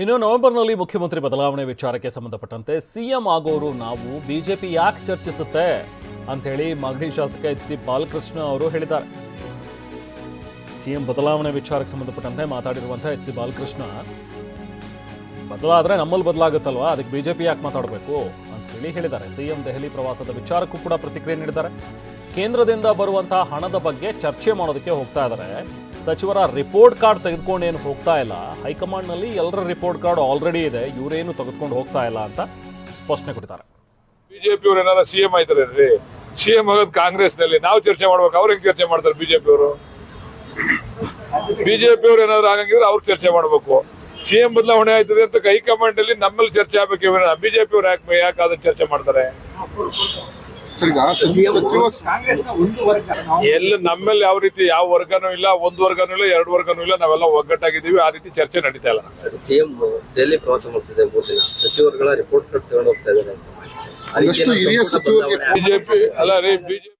ಇನ್ನು ನವೆಂಬರ್ನಲ್ಲಿ ಮುಖ್ಯಮಂತ್ರಿ ಬದಲಾವಣೆ ವಿಚಾರಕ್ಕೆ ಸಂಬಂಧಪಟ್ಟಂತೆ ಸಿಎಂ ಆಗೋರು ನಾವು, ಬಿಜೆಪಿ ಯಾಕೆ ಚರ್ಚಿಸುತ್ತೆ ಅಂಥೇಳಿ ಮಾಗಡಿ ಶಾಸಕ ಎಚ್ ಸಿ ಬಾಲಕೃಷ್ಣ ಅವರು ಹೇಳಿದ್ದಾರೆ. ಸಿಎಂ ಬದಲಾವಣೆ ವಿಚಾರಕ್ಕೆ ಸಂಬಂಧಪಟ್ಟಂತೆ ಮಾತಾಡಿರುವಂತಹ ಎಚ್ ಸಿ ಬಾಲಕೃಷ್ಣ, ಬದಲಾದ್ರೆ ನಮ್ಮಲ್ಲಿ ಬದಲಾಗುತ್ತಲ್ವಾ? ಅದಕ್ಕೆ ಬಿಜೆಪಿ ಯಾಕೆ ಮಾತಾಡಬೇಕು ಅಂತ ಹೇಳಿ ಹೇಳಿದ್ದಾರೆ. ಸಿಎಂ ದೆಹಲಿ ಪ್ರವಾಸದ ವಿಚಾರಕ್ಕೂ ಕೂಡ ಪ್ರತಿಕ್ರಿಯೆ ನೀಡಿದ್ದಾರೆ. ಕೇಂದ್ರದಿಂದ ಬರುವಂತಹ ಹಣದ ಬಗ್ಗೆ ಚರ್ಚೆ ಮಾಡೋದಕ್ಕೆ ಹೋಗ್ತಾ ಇದ್ದಾರೆ. ಸಚಿವರ ರಿಪೋರ್ಟ್ ಕಾರ್ಡ್ ತೆಗೆದುಕೊಂಡು ಏನು ಹೋಗ್ತಾ ಇಲ್ಲ. ಹೈಕಮಾಂಡ್ನಲ್ಲಿ ಎಲ್ಲರ ರಿಪೋರ್ಟ್ ಕಾರ್ಡ್ ಆಲ್ರೆಡಿ ಇದೆ. ಇವರೇನು ತೆಗೆದುಕೊಂಡು ಹೋಗ್ತಾ ಇಲ್ಲ ಅಂತ ಸ್ಪಷ್ಟನೆ ಕೊಡ್ತಾರೆ ಬಿಜೆಪಿ ಅವರು ಏನಾರ ಸಿಎಂ ರೀ ಸಿಎಂ ಆಗೋದು ಕಾಂಗ್ರೆಸ್ನಲ್ಲಿ ನಾವು ಚರ್ಚೆ ಮಾಡ್ಬೇಕು. ಅವ್ರ ಚರ್ಚೆ ಮಾಡ್ತಾರೆ ಬಿಜೆಪಿ ಅವರು? ಬಿಜೆಪಿ ಅವರು ಏನಾದ್ರು ಆಗಂಗಿದ್ರೆ ಅವ್ರು ಚರ್ಚೆ ಮಾಡ್ಬೇಕು. ಸಿಎಂ ಬದಲಾವಣೆ ಆಯ್ತದೆ ಅಂತ ಹೈಕಮಾಂಡ್ ಅಲ್ಲಿ ನಮ್ಮಲ್ಲಿ ಚರ್ಚೆ ಆಗ್ಬೇಕು. ಬಿಜೆಪಿ ಅವ್ರು ಯಾಕೆ ಯಾಕೆ ಚರ್ಚೆ ಮಾಡ್ತಾರೆ? ಎಲ್ಲ ನಮ್ಮಲ್ಲಿ ಯಾವ ರೀತಿ ಯಾವ ವರ್ಗನೂ ಇಲ್ಲ ಒಂದು ವರ್ಗನೂ ಇಲ್ಲ ಎರಡು ವರ್ಗನೂ ಇಲ್ಲ ನಾವೆಲ್ಲ ಒಗ್ಗಟ್ಟಾಗಿದ್ದೀವಿ ಆ ರೀತಿ ಚರ್ಚೆ ನಡೀತಾ ಇಲ್ಲ ಸರ್ ಸಿಎಂ ದೆಹಲಿ ಪ್ರವಾಸ ಮಾಡ್ತಿದೆ ಮೂರು ದಿನ. ಸಚಿವರುಗಳ ರಿಪೋರ್ಟ್ ಕಾರ್ಡ್ ತಗೊಂಡು ಹೋಗ್ತಾ ಇದ್ದಾರೆ ಬಿಜೆಪಿ ಅಲ್ಲ ರೀ ಬಿಜೆಪಿ